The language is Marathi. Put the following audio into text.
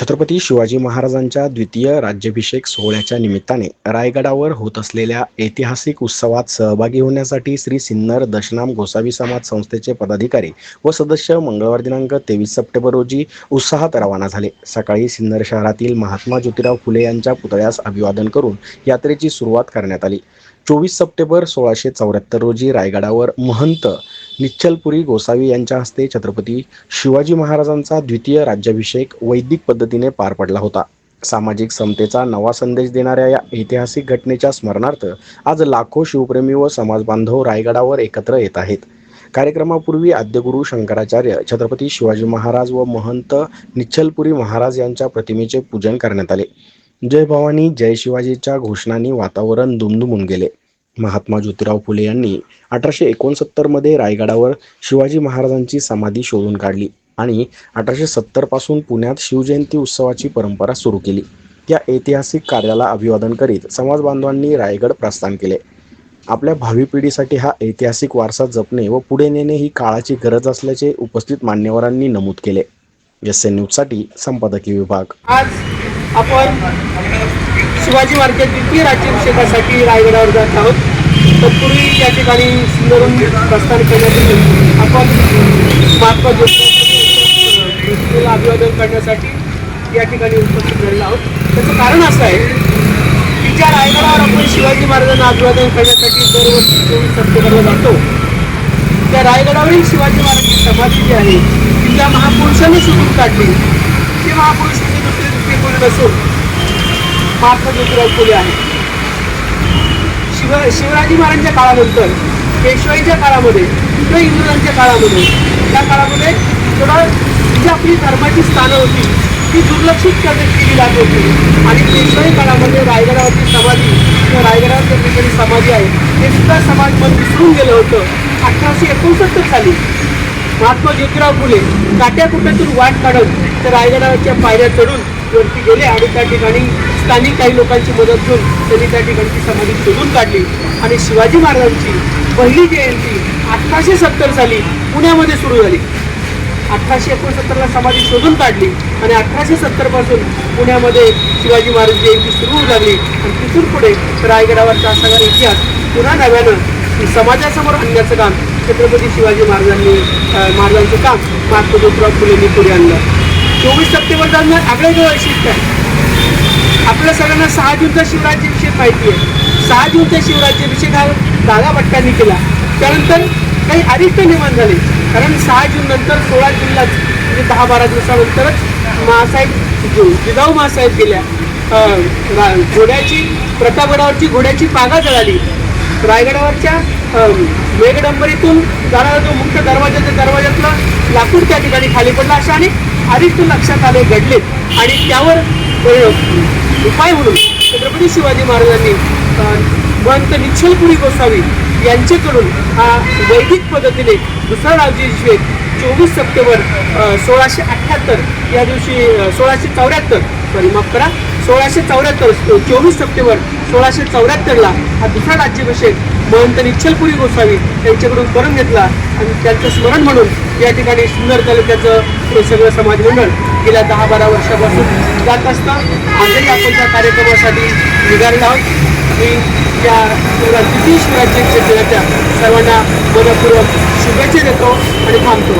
छत्रपती शिवाजी महाराजांच्या द्वितीय राज्याभिषेक सोहळ्याच्या निमित्ताने रायगडावर होत असलेल्या ऐतिहासिक उत्सवात सहभागी होण्यासाठी श्री सिन्नर दशनाम गोसावी समाज संस्थेचे पदाधिकारी व सदस्य मंगळवार दिनांक तेवीस सप्टेंबर रोजी उत्साहात रवाना झाले. सकाळी सिन्नर शहरातील महात्मा ज्योतिराव फुले यांच्या पुतळ्यास अभिवादन करून यात्रेची सुरुवात करण्यात आली. चोवीस सप्टेंबर सोळाशे चौऱ्याहत्तर रोजी रायगडावर महंत निश्चलपुरी गोसावी यांच्या हस्ते छत्रपती शिवाजी महाराजांचा द्वितीय राज्याभिषेक वैदिक पद्धतीने पार पडला होता. सामाजिक समतेचा नवा संदेश देणाऱ्या या ऐतिहासिक घटनेच्या स्मरणार्थ आज लाखो शिवप्रेमी व समाजबांधव रायगडावर एकत्र येत आहेत. कार्यक्रमापूर्वी आद्यगुरू शंकराचार्य छत्रपती शिवाजी महाराज व महंत निश्चलपुरी महाराज यांच्या प्रतिमेचे पूजन करण्यात आले. जय भवानी जय शिवाजीच्या घोषणांनी वातावरण दुमदुमून गेले. महात्मा ज्योतिराव फुले यांनी अठराशे एकोणसत्तरमध्ये रायगडावर शिवाजी महाराजांची समाधी शोधून काढली आणि अठराशे सत्तरपासून पुण्यात शिवजयंती उत्सवाची परंपरा सुरू केली. या ऐतिहासिक कार्याला अभिवादन करीत समाज बांधवांनी रायगड प्रस्थान केले. आपल्या भावी पिढीसाठी हा ऐतिहासिक वारसा जपणे व पुढे नेणे ही काळाची गरज असल्याचे उपस्थित मान्यवरांनी नमूद केले. एस एन न्यूजसाठी संपादकीय विभाग. आज आपण शिवाजी मार्केट द्वितीय राज्याभिषेकासाठी रायगडावर जात आहोत. तत्पूर्वी या ठिकाणी सुंदरून प्रस्थान करण्यासाठी आपण महात्मा ज्योतिराव अभिवादन करण्यासाठी या ठिकाणी उपस्थित झालेलो आहोत. त्याचं कारण असं आहे की ज्या रायगडावर आपण शिवाजी महाराजांना अभिवादन करण्यासाठी दरवर्षी चोवीस सप्टेंबरला जातो त्या रायगडावरील शिवाजी महाराजांची समाधी जी आहे ती ज्या महापुरुषांनी शोधून काढली. ते महापुरुष दुसरे दुसरे कोणी नसून महात्मा ज्योतिराव फुले आहे शिव शिवराजी महाराजांच्या काळानंतर पेशवाईच्या काळामध्ये किंवा इंग्रजांच्या काळामध्ये त्या काळामध्ये थोडं जी आपली धर्माची स्थानं होती ती दुर्लक्षित करण्यात केली जात होती. आणि पेशवाई काळामध्ये रायगडावरची समाधी किंवा रायगडावर ज्या ठिकाणी समाधी आहे ते सुद्धा समाज मन विसरून गेलं होतं. अठराशे एकोणसत्तर साली महात्मा ज्योतिराव फुले काट्याकुट्यातून वाट काढत त्या रायगडावरच्या पायऱ्या चढून वरती गेले आणि त्या ठिकाणी स्थानिक काही लोकांची मदत घेऊन त्यांनी त्या ठिकाणची समाधी शोधून काढली. आणि शिवाजी महाराजांची पहिली जयंती अठराशे सत्तर साली पुण्यामध्ये सुरू झाली. अठराशे एकोणसत्तरला समाधी शोधून काढली आणि अठराशे सत्तरपासून पुण्यामध्ये शिवाजी महाराज जयंती सुरू होऊ लागली. आणि तिथून पुढे रायगडावरचा सगळा इतिहास पुन्हा नव्यानं समाजासमोर आणण्याचं काम छत्रपती शिवाजी महाराजांनी महाराजांचं काम महात्मा ज्योतिराव फुलेंनी पुढे आणलं. चोवीस सप्टेंबर दरम्यान आगळेवेगळं वैशिष्ट्य आहे. आपल्या सगळ्यांना सहा जूनचा शिवराज्याभिषेक माहिती आहे. सहा जूनचा शिवराज्याभिषेक हा दादा भट्टांनी केला. त्यानंतर काही अरिष्ट निर्माण झाले. कारण सहा जून नंतर सोळा जूनलाच म्हणजे दहा बारा दिवसानंतरच महासाहेब जिजाऊ महासाहेब गेल्या. घोड्याची प्रतापगडावरची घोड्याची पागा जळाली. रायगडावरच्या वेगडंबरीतून मेघडंबरीतून जाणारा जो मुख्य दरवाजा त्या दरवाज्यातला लाकूड त्या ठिकाणी खाली पडला. अशा अनेक अरिष्ट लक्षात आले घडलेत. आणि त्यावर उपाय म्हणून छत्रपती शिवाजी महाराजांनी महंत निश्चलपुरी गोसावी यांच्याकडून हा वैदिक पद्धतीने दुसरा राज्याभिषेक चोवीस सप्टेंबर सोळाशे अठ्ठ्याहत्तर या दिवशी सोळाशे चौऱ्याहत्तर सॉरी माफ करा सोळाशे चौऱ्याहत्तर चोवीस सप्टेंबर सोळाशे चौऱ्याहत्तरला हा दुसरा राज्याभिषेक महंत निश्चलपुरी गोसावी यांच्याकडून करून घेतला आणि त्यांचं स्मरण म्हणून या ठिकाणी सुंदर तालुक्याचं हे सगळं समाज मंडळ गेल्या दहा बारा वर्षापासून जात असता. आजही आपण त्या कार्यक्रमासाठी निघालेलो आहोत. मी या द्वितीय शिवराज्य क्षेत्राच्या सर्वांना मनपूर्वक शुभेच्छा देतो आणि थांबतो.